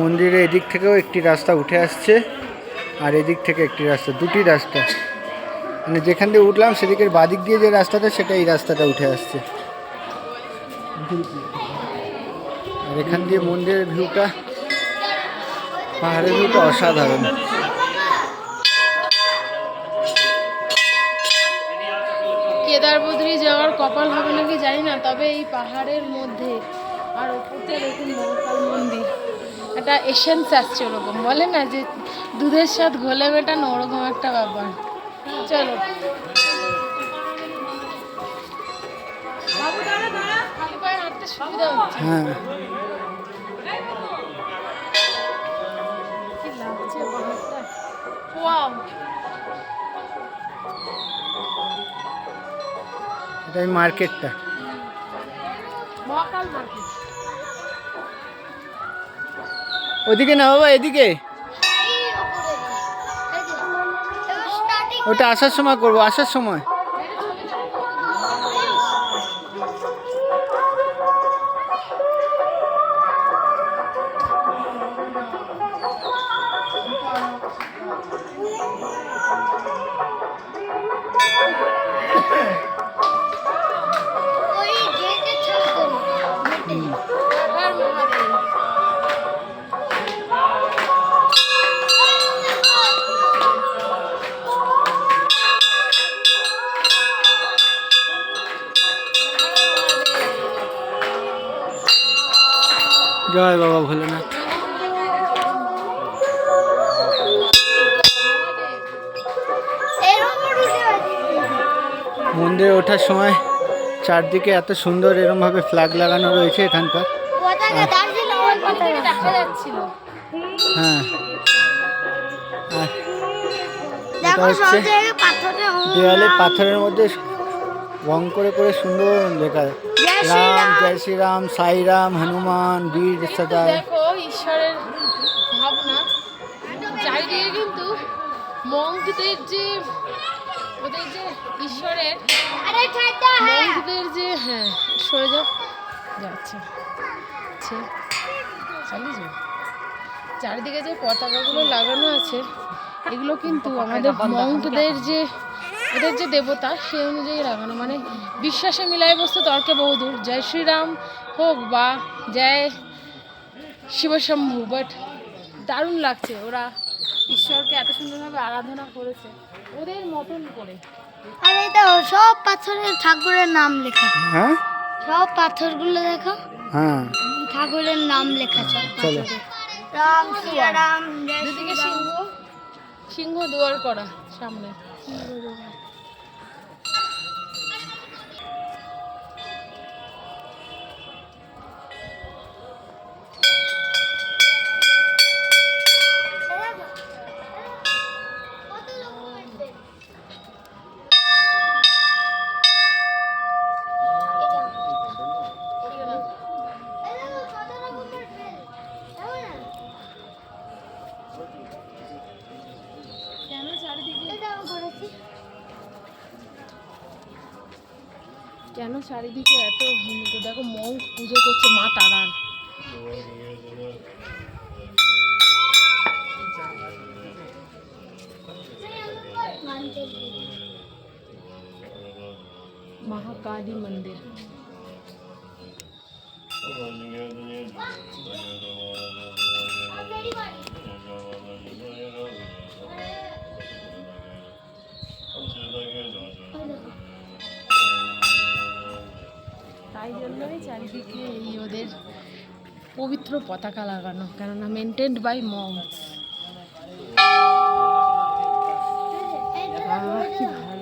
মন্দিরের এদিক থেকেও একটি রাস্তা উঠে আসছে আর এদিক থেকে একটি রাস্তা, দুটি রাস্তা। মানে যেখান দিয়ে উঠলাম সেদিকের বাদিক দিয়ে যে রাস্তাটা, সেটা এই রাস্তাটা উঠে আসছে। আর এখান দিয়ে মন্দিরের ভিউটা, পাহাড়ের ভিউটা অসাধারণ। কেদারবদ্রি যাওয়ার কপাল হবে নাকি জানি না, তবে এই পাহাড়ের মধ্যে আর ওপরতে দেখুন মহাকাল মন্দির। একটা এসেন্স আসছে ওরকম। বলে না যে দুধের স্বাদ ঘোলে মেটানো ওরকম একটা ব্যাপার। চলো। হ্যাঁ। মার্কেটটা। মহাকাল মার্কেট। ওদিকে না বাবা এদিকে। ওটা আসার সময় করব আসার সময়। আর জয় বাবা ভোলেনাথ। মন্দিরে ওঠার সময় চারদিকে এত সুন্দর এরমভাবে ফ্ল্যাগ লাগানো রয়েছে এখানকার। হ্যাঁ। দেওয়ালে পাথরের মধ্যে রং করে করে সুন্দর লেখা। রাম। জয় শ্রীরাম সাই রাম হনুমান বীর সদায় দেখো ঈশ্বরের ভাবনা চারিদিকে কিন্তু মঙ্কদের যে ওদের যে ঈশ্বরের আরে ঠাটা মঙ্কদের যে হ্যাঁ সরে যাও। যাচ্ছে। আচ্ছা চালিয়ে যাও। চারিদিকে যে পতাকাগুলো লাগানো আছে এগুলো কিন্তু আমাদের মঙ্কদের যে ওদের যে দেবতা সে অনুযায়ী লাগানো মানে বিশ্বাসে মিলাই বস্তু তর্কে বহুদূর। জয় শ্রীরাম হোক বা জয় শিবশম্ভু বাট দারুণ লাগছে ওরা ঈশ্বরকে এত সুন্দরভাবে আরাধনা করেছে। ওদের মতন করে। আরে দেখো সব পাথরের ঠাকুরের নাম লেখা। হ্যাঁ? সব পাথরগুলো দেখো। হ্যাঁ। ঠাকুরের নাম লেখা সব চলো। পাথরে। রাম দুদিকে শ্রীরাম। সিংহ সিংহ দুয়ার করা সামনে। সিংহ দুয়ার। কেন কেন চারিদিকে এত হিন্দু দেখো মঙ্ক পুজো করছে মা তারার। মহাকালী মন্দির। তাই জন্যই চারিদিকে এই ওদের পবিত্র পতাকা লাগানো কেননা মেনটেন্ড বাই মমস কি ভালো